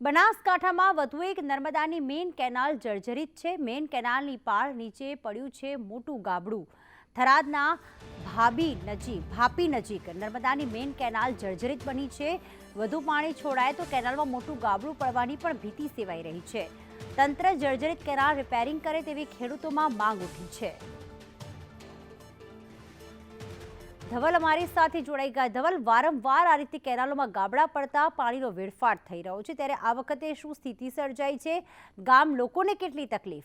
બનાસકાંઠામાં વધુ એક નર્મદાની મેઇન કેનાલ જર્જરિત છે. મેઇન કેનાલની પાળ નીચે પડ્યું છે મોટું ગાબડું. થરાદના ભાભી નજીક, ભાપી નજીક નર્મદાની મેઇન કેનાલ જર્જરિત બની છે. વધુ પાણી છોડાય તો કેનાલમાં મોટું ગાબડું પડવાની પણ ભીતિ સેવાઈ રહી છે. તંત્ર જર્જરિત કેનાલ રિપેરિંગ કરે તેવી ખેડૂતોમાં માંગ ઉઠી છે. ધવલ અમારી સાથે જોડાઈ ગયા. ધવલ, વારંવાર આ રીતે કેનાલોમાં ગાબડા પડતા પાણીનો વેડફાટ થઈ રહ્યો છે. ત્યારે આ વખતે શું સ્થિતિ સર્જાઈ છે? ગામ લોકોને કેટલી તકલીફ?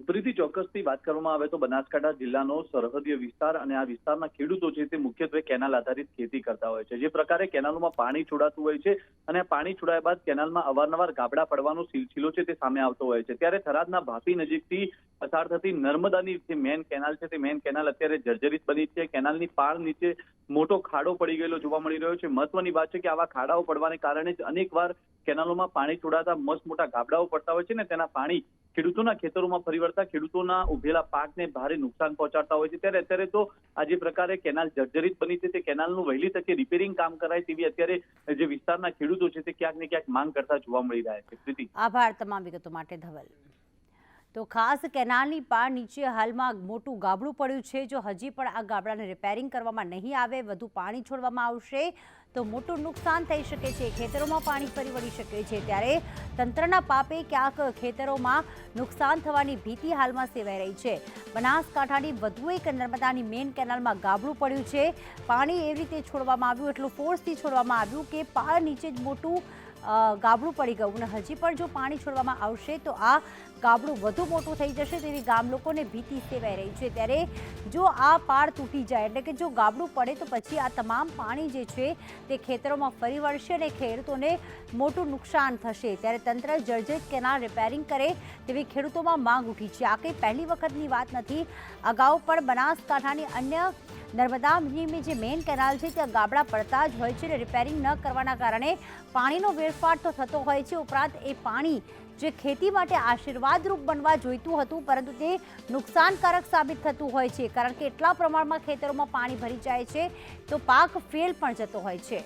પ્રીતિ ચોક્કસથી વાત કરવામાં આવે તો બનાસકાંઠા જિલ્લાનો સરહદીય વિસ્તાર અને આ વિસ્તારના ખેડૂતો છે તે મુખ્યત્વે કેનાલ આધારિત ખેતી કરતા હોય છે. જે પ્રકારે કેનાલોમાં પાણી છોડાતું હોય છે અને પાણી છોડાયા બાદ કેનાલમાં અવારનવાર ગાબડા પડવાનો સિલસિલો છે તે સામે આવતો હોય છે. ત્યારે થરાદના ભાપી નજીકથી પસાર થતી નર્મદાની જે મેન કેનાલ છે તે મેન કેનાલ અત્યારે જર્જરિત બની છે. કેનાલની પાળ નીચે મોટો ખાડો પડી ગયેલો જોવા મળી રહ્યો છે. મહત્વની વાત છે કે આવા ખાડાઓ પડવાને કારણે જ અનેકવાર કેનાલોમાં પાણી છોડાતા મસ્ત મોટા ગાબડાઓ પડતા હોય છે ને તેના પાણી ખેડૂતોના ખેતરોમાં ફરી વળતા ખેડૂતોના ઉભેલા પાકને ભારે નુકસાન પહોંચાડતા હોય છે. ત્યારે અત્યારે તો આ જે પ્રકારે કેનાલ જર્જરિત બની છે તે કેનાલનું વહેલી તકે રિપેરિંગ કામ કરાય તેવી અત્યારે જે વિસ્તારના ખેડૂતો છે તે ક્યાંક ને ક્યાંક માંગ કરતા જોવા મળી રહ્યા છે. આભાર તમામ વિગતો માટે ધવલ. તો ખાસ કેનાલની પાર નીચે હાલમાં મોટું ગાબડું પડ્યું છે. જો હજી પણ આ ગાબડાને રિપેરિંગ કરવામાં નહીં આવે, વધુ પાણી છોડવામાં આવશે, તો મોટું નુકસાન થઈ શકે છે. ખેતરોમાં પાણી ફરી વળી શકે છે. ત્યારે તંત્રના પાપે ક્યાંક ખેતરોમાં નુકસાન થવાની ભીતિ હાલમાં સેવાઈ રહી છે. બનાસકાંઠાની વધુ એક નર્મદાની મેઇન કેનાલમાં ગાબડું પડ્યું છે. પાણી એવી રીતે છોડવામાં આવ્યું, એટલું ફોર્સથી છોડવામાં આવ્યું કે પાળ નીચે જ મોટું ગાબડું પડી ગયું અને હજી પણ જો પાણી છોડવામાં આવશે તો આ ગાબડું વધુ મોટું થઈ જશે તેવી ગામ લોકોને ભીતિ સેવાઈ રહી છે. ત્યારે જો આ પાર તૂટી જાય, એટલે કે જો ગાબડું પડે તો પછી આ તમામ પાણી જે છે તે ખેતરોમાં ફરી વળશે અને ખેડૂતોને મોટું નુકસાન થશે. ત્યારે તંત્ર જર્જરિત કેનાલ રિપેરિંગ કરે તેવી ખેડૂતોમાં માંગ ઉઠી છે. આ કંઈ પહેલી વખતની વાત નથી. અગાઉ પણ બનાસકાંઠાની અન્ય નર્મદાની જે મેઇન કેનાલ છે, ત્યાં ગાબડા પડતા જ હોય છે અને રિપેરિંગ ન કરવાના કારણે પાણીનો વેરફાટ તો થતો હોય છે. ઉપરાંત એ પાણી જે ખેતી માટે આશીર્વાદરૂપ બનવા જોઈતું હતું, પરંતુ તે નુકસાનકારક સાબિત થતું હોય છે. કારણ કે એટલા પ્રમાણમાં ખેતરોમાં પાણી ભરી જાય છે, તો પાક ફેલ પણ જતો હોય છે.